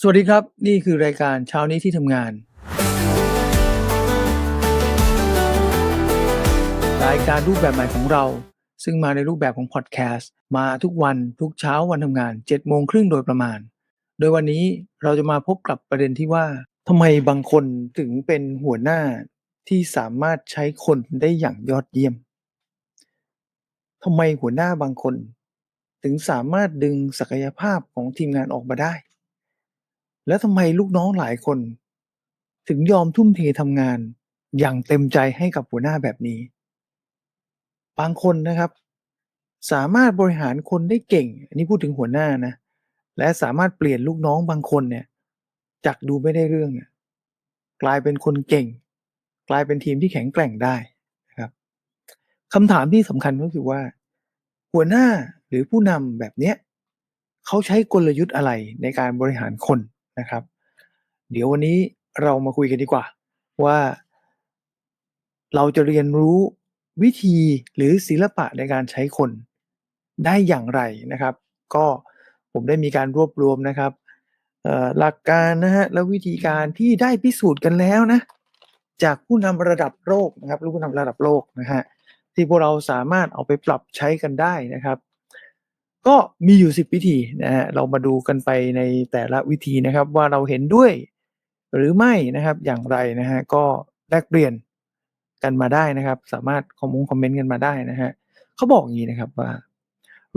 สวัสดีครับ นี่คือรายการเช้านี้ที่ทำงาน รายการรูปแบบใหม่ของเรา ซึ่งมาในรูปแบบของพอดแคสต์มาทุกวันทุกเช้าวันทำงาน7โมงครึ่งโดยประมาณ โดยวันนี้เราจะมาพบกับประเด็นที่ว่าทำไมบางคนถึงเป็นหัวหน้าที่สามารถใช้คนได้อย่างยอดเยี่ยมทำไมหัวหน้าบางคน ถึงสามารถดึงศักยภาพของทีมงานออกมาได้ แล้วทำไมลูกน้องหลายคน ถึงยอมทุ่มเททำงานอย่างเต็มใจให้กับหัวหน้าแบบนี้ บางคนนะครับ สามารถบริหารคนได้เก่ง อันนี้พูดถึงหัวหน้านะ และสามารถเปลี่ยนลูกน้องบางคนเนี่ย จากดูไม่ได้เรื่องเนี่ยกลายเป็นคนเก่ง กลายเป็นทีมที่แข็งแกร่งได้นะครับคำถามที่สำคัญก็คือว่า หัวหน้าหรือผู้นำแบบเนี้ยเขาใช้กลยุทธ์อะไรในการบริหารคน นะครับ เดี๋ยววันนี้เรามาคุยกันดีกว่า ว่า เราจะเรียนรู้วิธีหรือศิลปะในการใช้คนได้อย่างไรนะครับ ก็ผมได้มีการรวบรวมนะครับหลักการนะฮะแล้ววิธีการที่ได้พิสูจน์กันแล้วนะ จากผู้นำระดับโลกนะครับรู้นำระดับโลกนะฮะที่พวกเราสามารถเอาไปปรับใช้กันได้นะครับ ก็มีอยู่ 10 วิธีนะฮะเรามาดูกันไปในแต่ละวิธีนะครับ ว่าเราเห็นด้วย หรือไม่นะครับอย่างไรนะฮะก็แลกเปลี่ยนกันมาได้นะครับ สามารถคอมมงคอมเมนต์กันมาได้นะฮะเขาบอกอย่างนี้นะครับว่า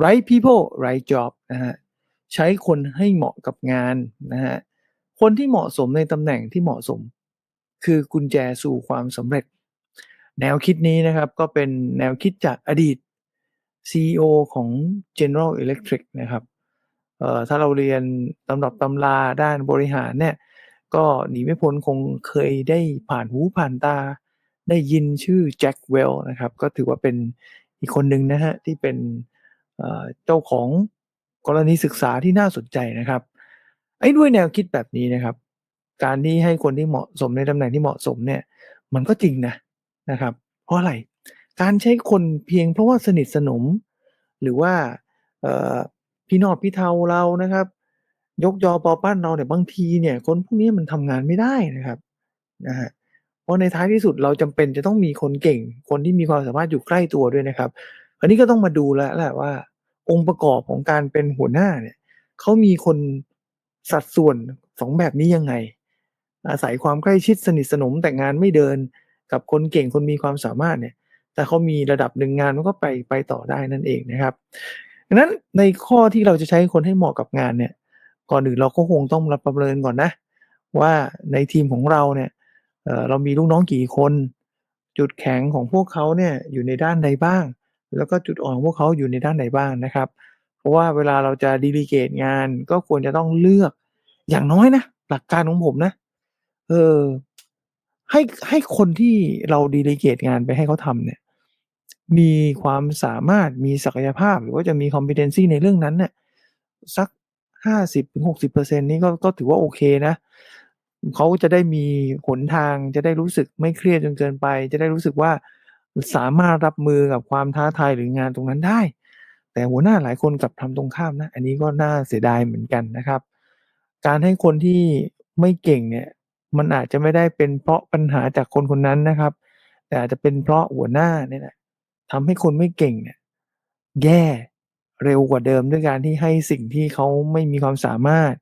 right people right job นะฮะใช้คนให้เหมาะกับงานนะฮะคนที่เหมาะสมในตำแหน่งที่เหมาะสม คือกุญแจสู่ความสำเร็จ แนวคิดนี้นะครับก็เป็นแนวคิดจากอดีต CEO ของ General Electric นะครับเอ่อถ้าเราเรียนตำรับตำราด้านบริหารเนี่ยก็หนีไม่พ้นคงเคยได้ผ่านหูผ่านตา ได้ยินชื่อแจ็คเวลนะครับ ก็ถือว่าเป็นอีกคนหนึ่งนะฮะที่เป็นเอ่อเจ้าของกรณีศึกษาที่น่าสนใจนะครับ ไอ้ด้วยแนวคิดแบบนี้นะครับ การที่ให้คนที่เหมาะสมในตำแหน่งที่เหมาะสมเนี่ย มันก็จริงนะนะครับ เพราะอะไร การใช้คนเพียงเพราะว่าสนิทสนม หรือว่าพี่นอดพี่เทาเรานะครับ ยกยอปอปั้นเราเนี่ยบางทีเนี่ยคนพวกนี้มันทำงานไม่ได้นะครับนะฮะเพราะในท้ายที่สุดเราจำเป็นจะต้องมีคนเก่ง คนที่มีความสามารถอยู่ใกล้ตัวด้วยนะครับ อันนี้ก็ต้องมาดูแล้วแหละว่า องค์ประกอบของการเป็นหัวหน้าเนี่ยเขามีคนสัดส่วนสองแบบนี้ยังไง อาศัยความใกล้ชิดสนิทสนมแต่งานไม่เดิน กับคนเก่งคนมีความสามารถเนี่ย แต่เขามีระดับหนึ่งงานมันก็ไปไปต่อได้นั่นเองนะครับดังนั้นในข้อที่เราจะใช้คนให้เหมาะกับงานเนี่ย ก่อนอื่นเราก็คงต้องรับประเมินก่อนนะ ว่าในทีมของเราเนี่ยเออเรามีลูกน้องกี่คน จุดแข็งของพวกเขาเนี่ยอยู่ในด้านใดบ้าง แล้วก็จุดอ่อนของพวกเขาอยู่ในด้านไหนบ้างนะครับ เพราะว่าเวลาเราจะดีลิเกตงานก็ควรจะต้องเลือกอย่างน้อยนะหลักการของผมนะ เออให้ให้คนที่เราดีลิเกตงานไปให้เขาทำเนี่ย มีความสามารถมีศักยภาพ หรือว่าจะมี competency ในเรื่องนั้นเนี่ยสัก50-60%นี่ก็ก็ถือว่าโอเคนะเขาจะได้มีหนทางจะได้รู้สึกไม่เครียดจนเกินไป จะได้รู้สึกว่าสามารถรับมือกับความท้าทายหรืองานตรงนั้นได้ แต่หัวหน้าหลายคนกลับทำตรงข้ามนะ อันนี้ก็น่าเสียดายเหมือนกันนะครับ การให้คนที่ไม่เก่งเนี่ย มันอาจจะไม่ได้เป็นเพราะปัญหาจากคนคนนั้นนะครับ แต่อาจจะเป็นเพราะหัวหน้าเนี่ยแหละ ทำให้คนไม่เก่งเนี่ยแย่เร็วกว่าเดิมด้วยการที่ให้สิ่งที่เขาไม่มีความสามารถ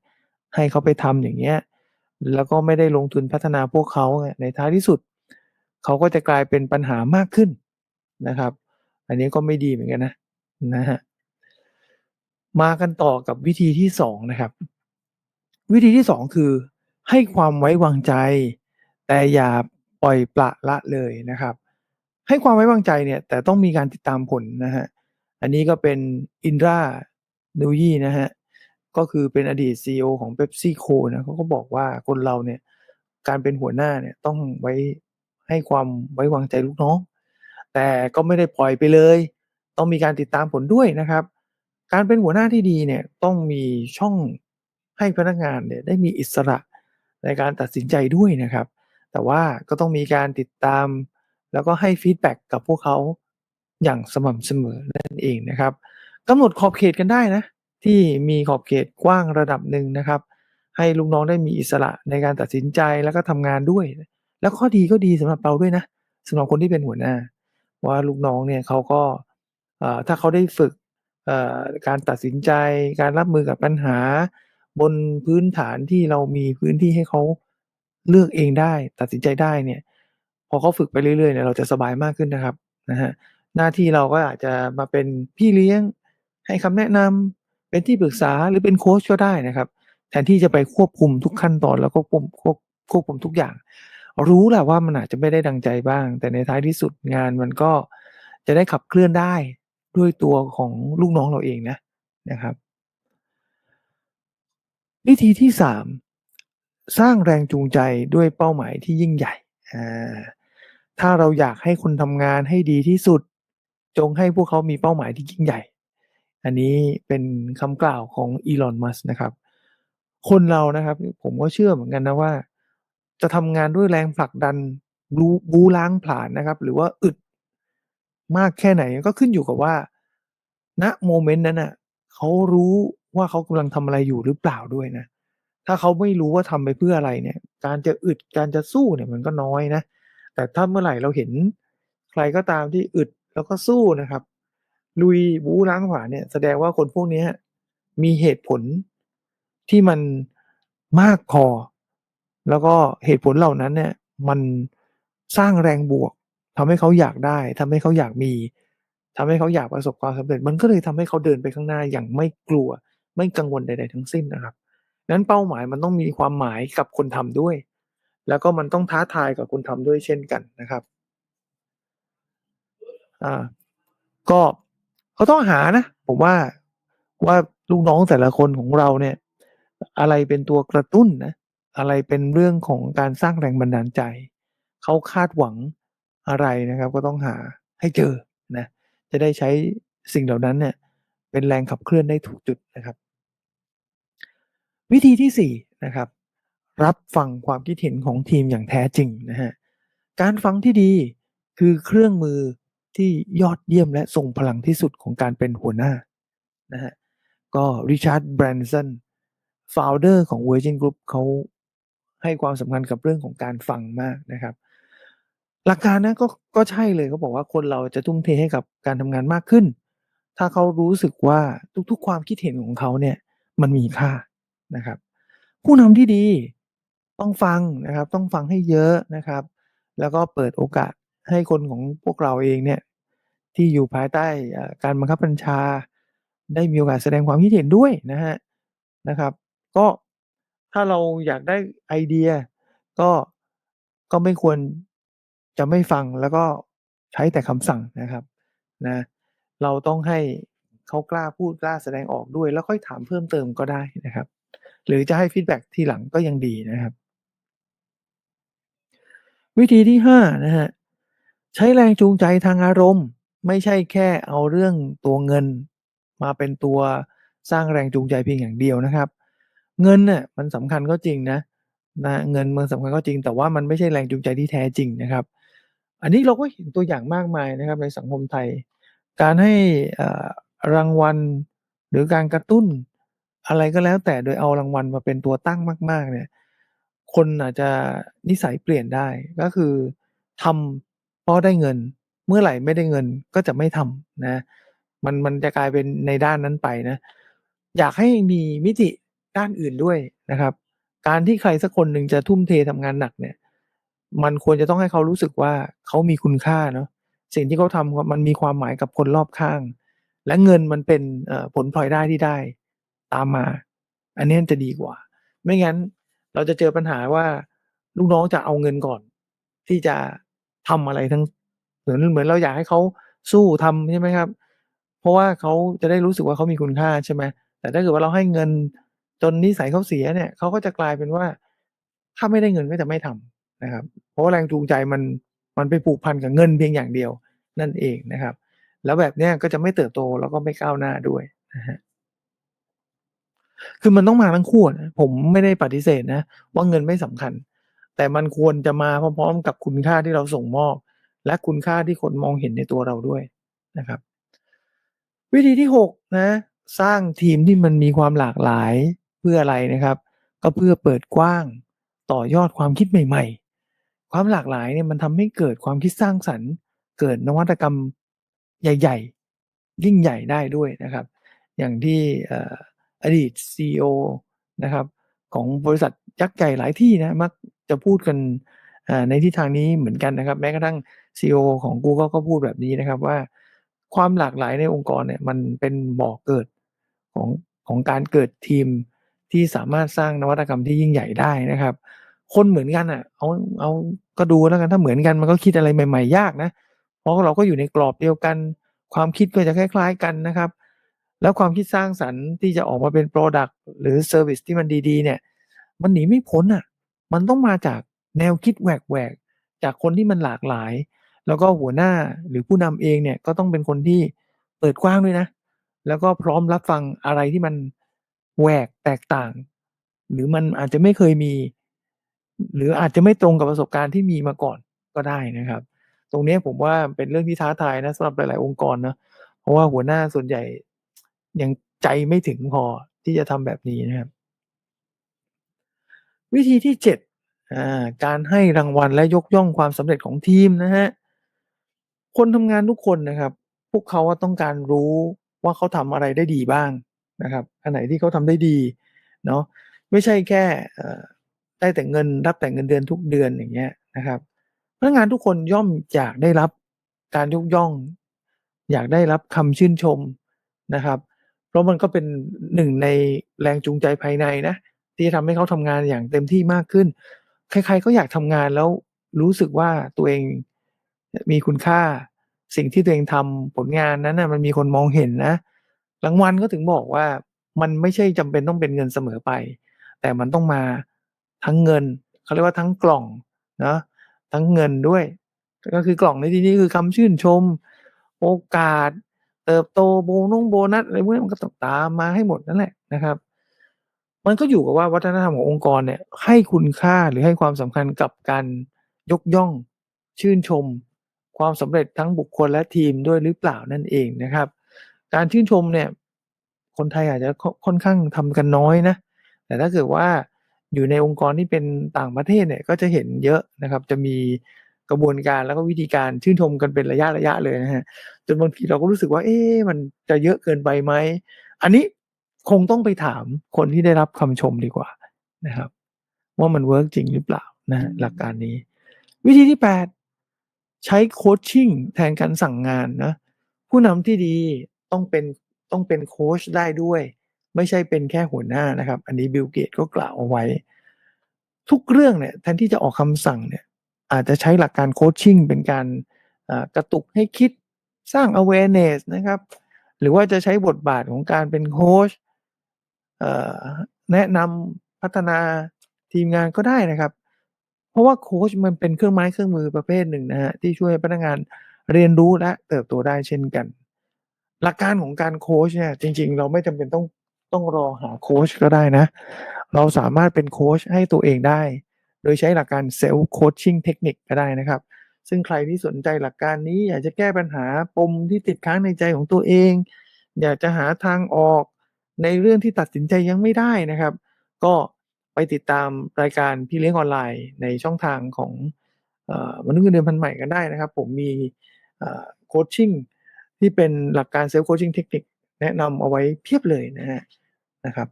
ให้เขาไปทำอย่างเงี้ยแล้วก็ไม่ได้ลงทุนพัฒนาพวกเขาไงในท้ายที่สุด เขาก็จะกลายเป็นปัญหามากขึ้นนะครับ อันนี้ก็ไม่ดีเหมือนกันนะนะฮะมากันต่อกับวิธีที่สองนะครับ วิธีที่สองคือ ให้ความไว้วางใจ แต่อย่าปล่อยปละละเลยนะครับ ให้ความไว้วางใจเนี่ย แต่ต้องมีการติดตามผลนะฮะ อันนี้ก็เป็นอินรานูยี่นะฮะ ก็คือเป็นอดีต CEO ของเ e ปซี่โคนะเขาก็บอกว่าคนเราเนี่ย การเป็นหัวหน้าเนี่ยต้องไว้ให้ความไว้วางใจลูกน้อง แต่ก็ไม่ได้ปล่อยไปเลย ต้องมีการติดตามผลด้วยนะครับ การเป็นหัวหน้าที่ดีเนี่ยต้องมีช่องให้พนักงานเนี่ยได้มีอิสระในการตัดสินใจด้วยนะครับ แต่ว่าก็ต้องมีการติดตาม แล้วก็ให้ฟีดแบ็กกับพวกเขาอย่างสม่ำเสมอนั่นเองนะครับกำหนดขอบเขตกันได้นะ ที่มีขอบเขตกว้างระดับหนึ่งนะครับ ให้ลูกน้องได้มีอิสระในการตัดสินใจแล้วก็ทำงานด้วย แล้วข้อดีก็ดีสำหรับเราด้วยนะสำหรับคนที่เป็นหัวหน้า ว่าลูกน้องเนี่ยเขาก็ถ้าเขาได้ฝึกการตัดสินใจการรับมือกับปัญหา บนพื้นฐานที่เรามีพื้นที่ให้เขาเลือกเองได้ ตัดสินใจได้เนี่ย อเขาฝึกไปเรื่อยๆเนี่ยเราจะสบายมากขึ้นนะครับนะฮะหน้าที่เราก็อาจจะมาเป็นพี่เลี้ยง ให้คำแนะนำเป็นที่ปรึกษาหรือเป็นโค้ชก็ได้นะครับ แทนที่จะไปควบคุมทุกขั้นตอนแล้วก็ควบควบควบคุมทุกอย่าง รู้แหละว่ามันอาจจะไม่ได้ดังใจบ้าง แต่ในท้ายที่สุดงานมันก็จะได้ขับเคลื่อนได้ด้วยตัวของลูกน้องเราเองนะนะครับ วิธีที่ 3 สร้างแรงจูงใจด้วยเป้าหมายที่ยิ่งใหญ่อ่า ถ้าเราอยากให้คนทำงานให้ดีที่สุด จงให้พวกเขามีเป้าหมายที่ยิ่งใหญ่ อันนี้เป็นคำกล่าวของอีลอนมัสนะครับ คนเรานะครับ ผมก็เชื่อเหมือนกันนะว่า จะทำงานด้วยแรงผลักดันบูบูล้างผลาญนะครับ หรือว่าอึดมากแค่ไหนก็ขึ้นอยู่กับว่าณโมเมนต์นั้นน่ะเขารู้ว่าเขากำลังทำอะไรอยู่หรือเปล่าด้วยนะถ้าเขาไม่รู้ว่าทำไปเพื่ออะไรเนี่ย การจะอึดการจะสู้เนี่ยมันก็น้อยนะ แต่ถ้าเมื่อไหร่เราเห็นใครก็ตามที่อึดแล้วก็สู้นะครับ ลุยบู๊ล้างผลาญเนี่ยแสดงว่าคนพวกนี้มีเหตุผลที่มันมากพอ แล้วก็เหตุผลเหล่านั้นเนี่ยมันสร้างแรงบวกทำให้เขาอยากได้ทำให้เขาอยากมีทำให้เขาอยากประสบความสำเร็จ มันก็เลยทำให้เขาเดินไปข้างหน้าอย่างไม่กลัว ไม่กังวลใด ๆ ทั้งสิ้นนะครับนั้นเป้าหมายมันต้องมีความหมายกับคนทำด้วย แล้วก็มันต้องท้าทายกับคนทำด้วยเช่นกันนะครับอ่าก็เขาต้องหานะ ผมว่าว่าลูกน้องแต่ละคนของเราเนี่ย อะไรเป็นตัวกระตุ้นนะอะไรเป็นเรื่องของการสร้างแรงบันดาลใจ เขาคาดหวังอะไรนะครับ ก็ต้องหาให้เจอนะจะได้ใช้สิ่งเหล่านั้นเนี่ย เป็นแรงขับเคลื่อนได้ถูกจุดนะครับ วิธีที่4นะครับ รับฟังความคิดเห็นของทีมอย่างแท้จริงนะฮะการฟังที่ดีคือเครื่องมือที่ยอดเยี่ยมและทรงพลังที่สุดของการเป็นหัวหน้านะฮะก็ริชาร์ดแบรนสัน founder ของ Virgin Group เขาให้ความสำคัญกับเรื่องของการฟังมากนะครับ หลักการนะก็ก็ใช่เลยเขาบอกว่าคนเราจะทุ่มเทให้กับการทำงานมากขึ้น ถ้าเขารู้สึกว่าทุกๆ ความคิดเห็นของเขาเนี่ยมันมีค่านะครับ ผู้นำที่ดี ต้องฟังนะครับ ต้องฟังให้เยอะนะครับ แล้วก็เปิดโอกาสให้คนของพวกเราเองเนี่ยที่อยู่ภายใต้การบังคับบัญชา ได้มีโอกาสแสดงความคิดเห็นด้วยนะฮะนะครับ ก็ถ้าเราอยากได้ไอเดีย ก็ก็ไม่ควรจะไม่ฟังแล้วก็ใช้แต่คำสั่งนะครับนะเราต้องให้เขากล้าพูดกล้าแสดงออกด้วย แล้วค่อยถามเพิ่มเติมก็ได้นะครับ หรือจะให้ฟีดแบ็กทีหลังก็ยังดีนะครับ วิธีที่5นะฮะใช้แรงจูงใจทางอารมณ์ ไม่ใช่แค่เอาเรื่องตัวเงิน มาเป็นตัวสร้างแรงจูงใจเพียงอย่างเดียวนะครับ เงินน่ะมันสำคัญก็จริงนะนะเงินมันสำคัญก็จริง แต่ว่ามันไม่ใช่แรงจูงใจที่แท้จริงนะครับ อันนี้เราก็เห็นตัวอย่างมากมายนะครับในสังคมไทย การให้รางวัลหรือการกระตุ้นอะไรก็แล้วแต่โดยเอารางวัลมาเป็นตัวตั้งมาก ๆเนี่ย คนอาจจะนิสัยเปลี่ยนได้ก็คือทำเพราะได้เงิน เมื่อไหร่ไม่ได้เงินก็จะไม่ทำนะ มันมันจะกลายเป็นในด้านนั้นไปนะ อยากให้มีมิติด้านอื่นด้วยนะครับ การที่ใครสักคนหนึ่งจะทุ่มเททำงานหนักเนี่ย มันควรจะต้องให้เขารู้สึกว่าเขามีคุณค่าเนาะสิ่งที่เขาทำมันมีความหมายกับคนรอบข้าง และเงินมันเป็นผลพลอยได้ที่ได้ ตามมา อันนี้จะดีกว่า ไม่งั้น เราจะเจอปัญหาว่าลูกน้องจะเอาเงินก่อน ที่จะทำอะไรทั้งเหมือนเหมือนเราอยากให้เขาสู้ทำใช่ไหมครับ เพราะว่าเขาจะได้รู้สึกว่าเขามีคุณค่าใช่ไหมแต่ถ้าเกิดว่าเราให้เงินจนนิสัยเขาเสียเนี่ยเขาก็จะกลายเป็นว่า ถ้าไม่ได้เงินก็จะไม่ทำนะครับ เพราะว่าแรงจูงใจมันมันไปผูกพันกับเงินเพียงอย่างเดียวนั่นเองนะครับ แล้วแบบเนี้ยก็จะไม่เติบโตแล้วก็ไม่ก้าวหน้าด้วยนะฮะ คือมันต้องมาทั้งคู่นะผมไม่ได้ปฏิเสธนะ ว่าเงินไม่สำคัญ แต่มันควรจะมาพร้อมๆกับคุณค่าที่เราส่งมอบ และคุณค่าที่คนมองเห็นในตัวเราด้วยนะครับ วิธีที่6นะสร้างทีมที่มันมีความหลากหลายเพื่ออะไรนะครับ ก็เพื่อเปิดกว้างต่อยอดความคิดใหม่ ๆ ความหลากหลายเนี่ยมันทำให้เกิดความคิดสร้างสรรค์ เกิดนวัตกรรมใหญ่ ๆ ยิ่งใหญ่ได้ด้วยนะครับ อย่างที่ อดีต CEO นะครับของบริษัทยักษ์ใหญ่หลายที่นะมักจะพูดกันในทิศทางนี้เหมือนกันนะครับ แม้กระทั่ง CEO ของ Google ก็พูดแบบนี้นะครับว่าความหลากหลายในองค์กรเนี่ยมันเป็นบ่อกเกิดของของการเกิดทีมที่สามารถสร้างนวัตกรรมที่ยิ่งใหญ่ได้นะครับ คนเหมือนกันอะเอาเอาก็ดูแล้วกันถ้าเหมือนกันมันก็คิดอะไรใหม่ ๆ ยากนะ เพราะเราก็อยู่ในกรอบเดียวกัน ความคิดก็จะคล้าย ๆ กันนะครับ แล้วความคิดสร้างสรรค์ที่จะออกมาเป็น Product หรือ Service ที่มันดีๆเนี่ย มันหนีไม่พ้นอะ มันต้องมาจากแนวคิดแหวกๆ จากคนที่มันหลากหลาย แล้วก็หัวหน้าหรือผู้นำเองเนี่ยก็ต้องเป็นคนที่เปิดกว้างด้วยนะ แล้วก็พร้อมรับฟังอะไรที่มันแหวกแตกต่าง หรือมันอาจจะไม่เคยมี หรืออาจจะไม่ตรงกับประสบการณ์ที่มีมาก่อนก็ได้นะครับ ตรงนี้ผมว่าเป็นเรื่องที่ท้าทายนะสำหรับหลาย ๆ องค์กรนะเพราะว่าหัวหน้าส่วนใหญ่ ยังใจไม่ถึงพอที่จะทำแบบนี้นะครับ วิธีที่เจ็ดการให้รางวัลและยกย่องความสำเร็จของทีมนะฮะคนทำงานทุกคนนะครับ พวกเขาต้องการรู้ว่าเขาทำอะไรได้ดีบ้างนะครับอันไหนที่เขาทำได้ดีเนาะไม่ใช่แค่ได้แต่เงินรับแต่เงินเดือนทุกเดือนอย่างเงี้ยนะครับพนักงานทุกคนย่อมอยากได้รับการยกย่อง อยากได้รับคำชื่นชมนะครับ เพราะมันก็เป็นหนึ่งในแรงจูงใจภายในนะที่จะทำให้เขาทำงานอย่างเต็มที่มากขึ้น ใครๆก็อยากทำงานแล้วรู้สึกว่าตัวเองมีคุณค่า สิ่งที่ตัวเองทำผลงานนั้นนะมันมีคนมองเห็นนะรางวัลก็ถึงบอกว่ามันไม่ใช่จำเป็นต้องเป็นเงินเสมอไป แต่มันต้องมาทั้งเงินเขาเรียกว่าทั้งกล่องนะทั้งเงินด้วย ก็คือกล่องในที่นี้คือคำชื่นชม โอกาส เติบโตโบนุ่งโบนัสอะไรพวกนี้มันก็ต้องตามมาให้หมดนั่นแหละนะครับ มันก็อยู่กับว่าวัฒนธรรมขององค์กรเนี่ย ให้คุณค่าหรือให้ความสำคัญกับการยกย่อง ชื่นชม ความสำเร็จทั้งบุคคลและทีมด้วยหรือเปล่านั่นเองนะครับ การชื่นชมเนี่ย คนไทยอาจจะค่อนข้างทำกันน้อยนะแต่ถ้าเกิดว่าอยู่ในองค์กรที่เป็นต่างประเทศเนี่ยก็จะเห็นเยอะนะครับ จะมี กระบวนการแล้วก็วิธีการชื่นชมกันเป็นระยะระยะเลยนะฮะจนบางทีเราก็รู้สึกว่า เอ๊ะมันจะเยอะเกินไปไหมอันนี้คงต้องไปถามคนที่ได้รับคำชมดีกว่านะครับ ว่ามันเวิร์กจริงหรือเปล่านะ หลักการนี้ วิธีที่ 8 ใช้โคชชิ่งแทนการสั่งงานนะ ผู้นำที่ดีต้องเป็นต้องเป็นโค้ชได้ด้วย ไม่ใช่เป็นแค่หัวหน้านะครับ อันนี้บิลเกตก็กล่าวเอาไว้ ทุกเรื่องเนี่ยแทนที่จะออกคำสั่งเนี่ย อาจจะใช้หลักการโคชชิ่งเป็นการกระตุกให้คิดสร้าง awareness นะครับ หรือว่าจะใช้บทบาทของการเป็นโค้ชแนะนำพัฒนาทีมงานก็ได้นะครับ เพราะว่าโค้ชมันเป็นเครื่องไม้เครื่องมือประเภทหนึ่งนะฮะที่ช่วยพนักงานเรียนรู้และเติบโตได้เช่นกัน หลักการของการโค้ชเนี่ยจริง ๆ เราไม่จำเป็นต้องต้องรอหาโค้ชก็ได้นะ เราสามารถเป็นโค้ชให้ตัวเองได้ โดยใช้หลักการเซลล์โคชชิ่งเทคนิคก็ได้นะครับ ซึ่งใครที่สนใจหลักการนี้อยากจะแก้ปัญหาปมที่ติดค้างในใจของตัวเอง อยากจะหาทางออกในเรื่องที่ตัดสินใจยังไม่ได้นะครับ ก็ไปติดตามรายการพี่เลี้ยงออนไลน์ ในช่องทางของมนุษย์เงินเดือนพันใหม่กันได้นะครับ ผมมีโคชชิ่งที่เป็นหลักการเซลล์โคชชิ่งเทคนิคแนะนำเอาไว้เพียบเลยนะฮะนะครับ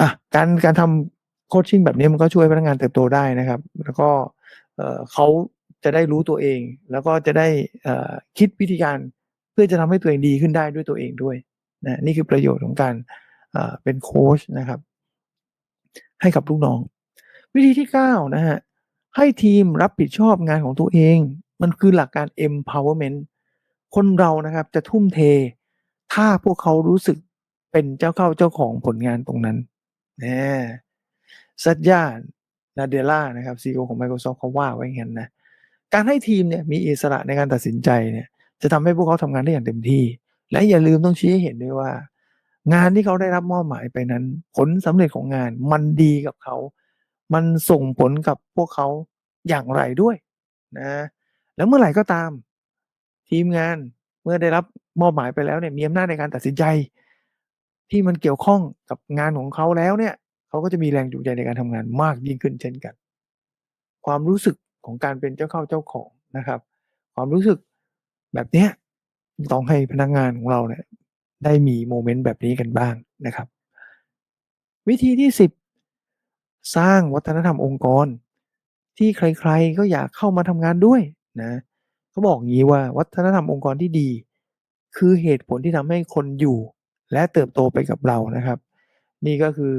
อะการการทำ โคชชิ่งแบบนี้มันก็ช่วยพนักงานเติบโตได้นะครับ แล้วก็เขาจะได้รู้ตัวเอง แล้วก็จะได้คิดวิธีการเพื่อจะทำให้ตัวเองดีขึ้นได้ด้วยตัวเองด้วยนะนี่คือประโยชน์ของการเป็นโค้ชนะครับ ให้กับลูกน้อง วิธีที่ 9 นะฮะ ให้ทีมรับผิดชอบงานของตัวเอง มันคือหลักการ empowerment คนเรานะครับจะทุ่มเท ถ้าพวกเขารู้สึกเป็นเจ้าเข้าเจ้าของผลงานตรงนั้นนะ สัตยานาเดล่านะครับ CEO ของ Microsoft เขาว่าไว้งั้นนะการให้ทีมเนี่ยมีอิสระในการตัดสินใจเนี่ยจะทำให้พวกเขาทำงานได้อย่างเต็มที่ และอย่าลืมต้องชี้ให้เห็นด้วยว่า งานที่เขาได้รับมอบหมายไปนั้น ผลสำเร็จของงานมันดีกับเขา มันส่งผลกับพวกเขาอย่างไรด้วยนะแล้วเมื่อไหร่ก็ตาม ทีมงานเมื่อได้รับมอบหมายไปแล้วเนี่ยมีอำนาจในการตัดสินใจ ที่มันเกี่ยวข้องกับงานของเขาแล้วเนี่ย เขาก็จะมีแรงจูงใจในการทำงานมากยิ่งขึ้นเช่นกัน ความรู้สึกของการเป็นเจ้าเข้าเจ้าของนะครับ ความรู้สึกแบบเนี้ยต้องให้พนักงานของเราเนี่ยได้มีโมเมนต์แบบนี้กันบ้างนะครับ วิธีที่ 10 สร้างวัฒนธรรมองค์กร ที่ใครๆก็อยากเข้ามาทำงานด้วยนะเขาบอกงี้ว่าวัฒนธรรมองค์กรที่ดี คือเหตุผลที่ทำให้คนอยู่และเติบโตไปกับเรานะครับ นี่ก็คือ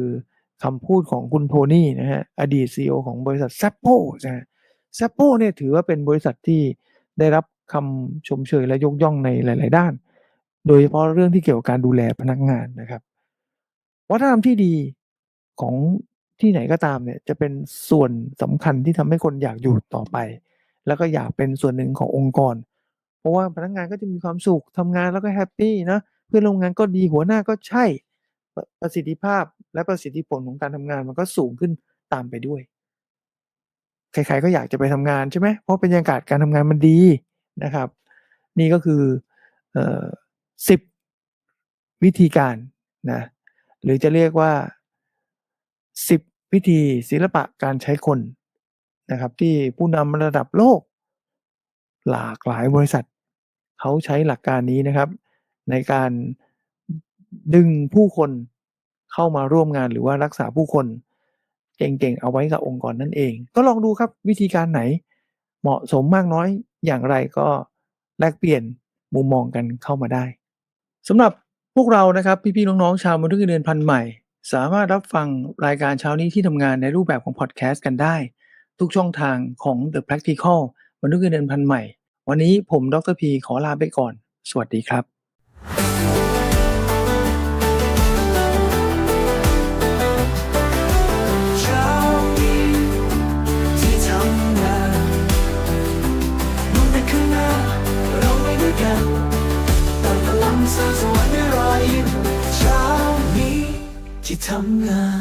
คำพูดของคุณโทนี่นะฮะอดีต CEO ของบริษัท s a p p o นะฮะ s a p p o เนี่ยถือว่าเป็นบริษัทที่ได้รับคำชมเชยและยกย่องในหลาย ๆ ด้าน โดยเฉพาะเรื่องที่เกี่ยวกับการดูแลพนักงานนะครับวัฒนธรรมที่ดีของที่ไหนก็ตามเนี่ยจะเป็นส่วนสำคัญที่ทำให้คนอยากอยู่ต่อไป แล้วก็อยากเป็นส่วนหนึ่งขององค์กร เพราะว่าพนักงานก็จะมีความสุขทำงานแล้วก็แฮปปี้นะเพื่อนร่วมงานก็ดีหัวหน้าก็ใช่ประสิทธิภาพ และประสิทธิผลของการทำงานมันก็สูงขึ้นตามไปด้วย ใครๆก็อยากจะไปทำงานใช่ไหมเพราะบรรยากาศการทำงานมันดีนะครับ นี่ก็คือเออสิบวิธีการนะหรือจะเรียกว่าสิบวิธีศิลปะการใช้คนนะครับที่ผู้นำระดับโลก หลากหลายบริษัท เขาใช้หลักการนี้นะครับ ในการดึงผู้คน เข้ามาร่วมงานหรือว่ารักษาผู้คนเก่งๆเอาไว้กับองค์กรนั่นเอง ก็ลองดูครับวิธีการไหน เหมาะสมมากน้อยอย่างไรก็แลกเปลี่ยนมุมมองกันเข้ามาได้สำหรับพวกเรานะครับพี่ๆน้องๆชาวมนุษย์เงินเดือนพันใหม่ สามารถรับฟังรายการเช้านี้ที่ทำงานในรูปแบบของพอดแคสต์กันได้ ทุกช่องทางของ The Practical มนุษย์เงินเดือนพันใหม่ วันนี้ผมดรพีขอลาไปก่อน สวัสดีครับ ทำงาน